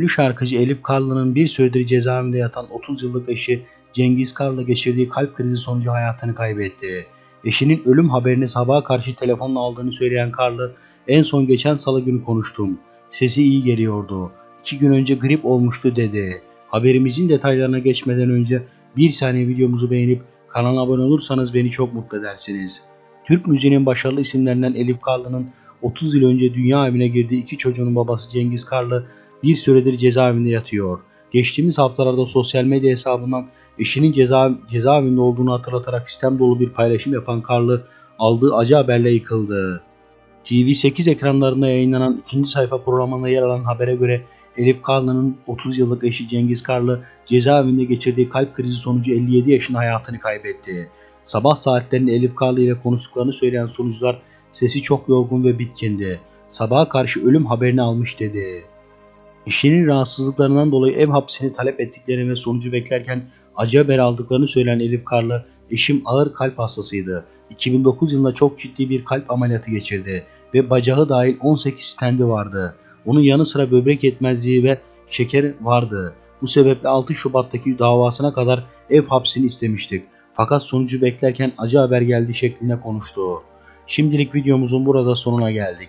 Ünlü şarkıcı Elif Karlı'nın bir süredir cezaevinde yatan 30 yıllık eşi Cengiz Karlı geçirdiği kalp krizi sonucu hayatını kaybetti. Eşinin ölüm haberini sabaha karşı telefonla aldığını söyleyen Karlı, en son geçen salı günü konuştum. Sesi iyi geliyordu. İki gün önce grip olmuştu dedi. Haberimizin detaylarına geçmeden önce bir saniye videomuzu beğenip kanala abone olursanız beni çok mutlu edersiniz. Türk müziğinin başarılı isimlerinden Elif Karlı'nın 30 yıl önce dünya evine girdiği iki çocuğunun babası Cengiz Karlı bir süredir cezaevinde yatıyor. Geçtiğimiz haftalarda sosyal medya hesabından eşinin ceza, cezaevinde olduğunu hatırlatarak sistem dolu bir paylaşım yapan Karlı aldığı acı haberle yıkıldı. TV8 ekranlarında yayınlanan ikinci sayfa programında yer alan habere göre Elif Karlı'nın 30 yıllık eşi Cengiz Karlı cezaevinde geçirdiği kalp krizi sonucu 57 yaşında hayatını kaybetti. Sabah saatlerinde Elif Karlı ile konuştuklarını söyleyen sunucular sesi çok yorgun ve bitkindi. Sabaha karşı ölüm haberini almış dedi. Eşinin rahatsızlıklarından dolayı ev hapsini talep ettiklerini ve sonucu beklerken acı haber aldıklarını söyleyen Elif Karlı, eşim ağır kalp hastasıydı. 2009 yılında çok ciddi bir kalp ameliyatı geçirdi ve bacağı dahil 18 stendi vardı. Onun yanı sıra böbrek yetmezliği ve şeker vardı. Bu sebeple 6 Şubat'taki davasına kadar ev hapsini istemiştik. Fakat sonucu beklerken acı haber geldi şeklinde konuştu. Şimdilik videomuzun burada sonuna geldik.